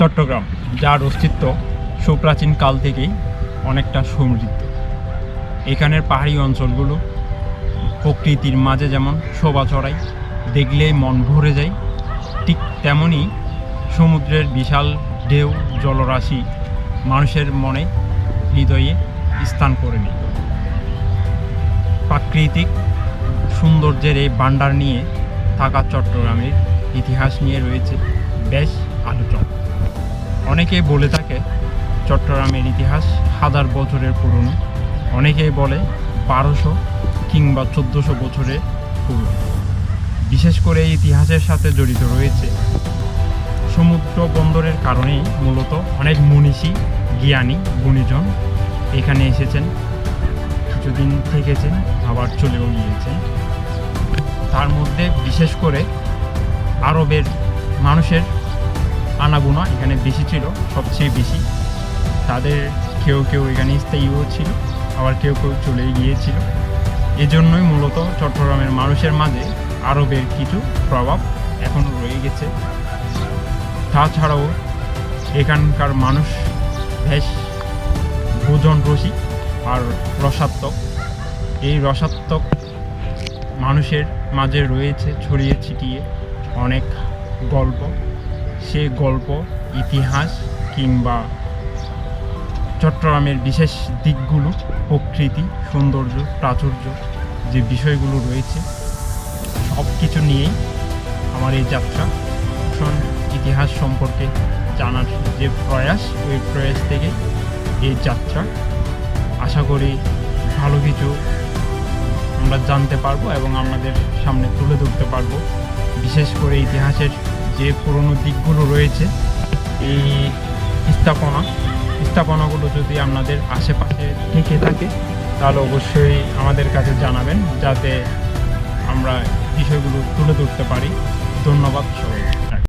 চট্টগ্রাম, যার অস্তিত্ব সুপ্রাচীন কাল থেকেই অনেকটা সমৃদ্ধ। এখানের পাহাড়ি অঞ্চলগুলো প্রকৃতির মাঝে যেমন শোভা চড়ায় দেখলেই মন ভরে যায়, ঠিক তেমনই সমুদ্রের বিশাল ঢেউ, জলরাশি মানুষের মনে হৃদয়ে স্থান করে নেয়। প্রাকৃতিক সৌন্দর্যের এই ভাণ্ডার নিয়ে থাকা চট্টগ্রামের ইতিহাস নিয়ে রয়েছে বেশ আলোচনা। অনেকেই বলে থাকে, চট্টগ্রামের ইতিহাস হাজার বছরের পুরনো। অনেকেই বলে বারোশো কিংবা চোদ্দোশো বছরের পুরনো। বিশেষ করে এই ইতিহাসের সাথে জড়িত রয়েছে। সমুদ্র বন্দরের কারণেই মূলত অনেক মনীষী, জ্ঞানী, গুণীজন এখানে এসেছেন। কিছুদিন থেকেছেন, আবার চলেও গিয়েছেন। তার মধ্যে বিশেষ করে আরবের মানুষের আনাগোনা এখানে বেশি ছিল, সবচেয়ে বেশি। তাদের কেউ কেউ এখানে স্থায়ীও ছিল, আবার কেউ কেউ চলে গিয়েছিল। এজন্যই মূলত চট্টগ্রামের মানুষের মাঝে আরবের কিছু প্রভাব এখনও রয়ে গেছে। তাছাড়াও এখানকার মানুষ বেশ ভোজন রসিক আর রসাত্মক। এই রসাত্মক মানুষের মাঝে রয়েছে, ছড়িয়ে ছিটিয়ে অনেক গল্প। সে গল্প, ইতিহাস কিংবা চট্টগ্রামের বিশেষ দিকগুলো, প্রকৃতি, সৌন্দর্য, প্রাচুর্য যে বিষয়গুলো রয়েছে, সব কিছু নিয়েই আমার এই যাত্রা। ইতিহাস সম্পর্কে জানার যে প্রয়াস, ওই প্রয়াস থেকে এই যাত্রা। আশা করি ভালো কিছু আমরা জানতে পারব এবং আমাদের সামনে তুলে ধরতে পারব। বিশেষ করে ইতিহাসের যে পুরনো দিকগুলো রয়েছে, এই স্থাপনা, স্থাপনাগুলো যদি আপনাদের আশেপাশে থেকে থাকে, তাহলে অবশ্যই আমাদের কাছে জানাবেন, যাতে আমরা বিষয়গুলো তুলে ধরতে পারি। ধন্যবাদ সবাই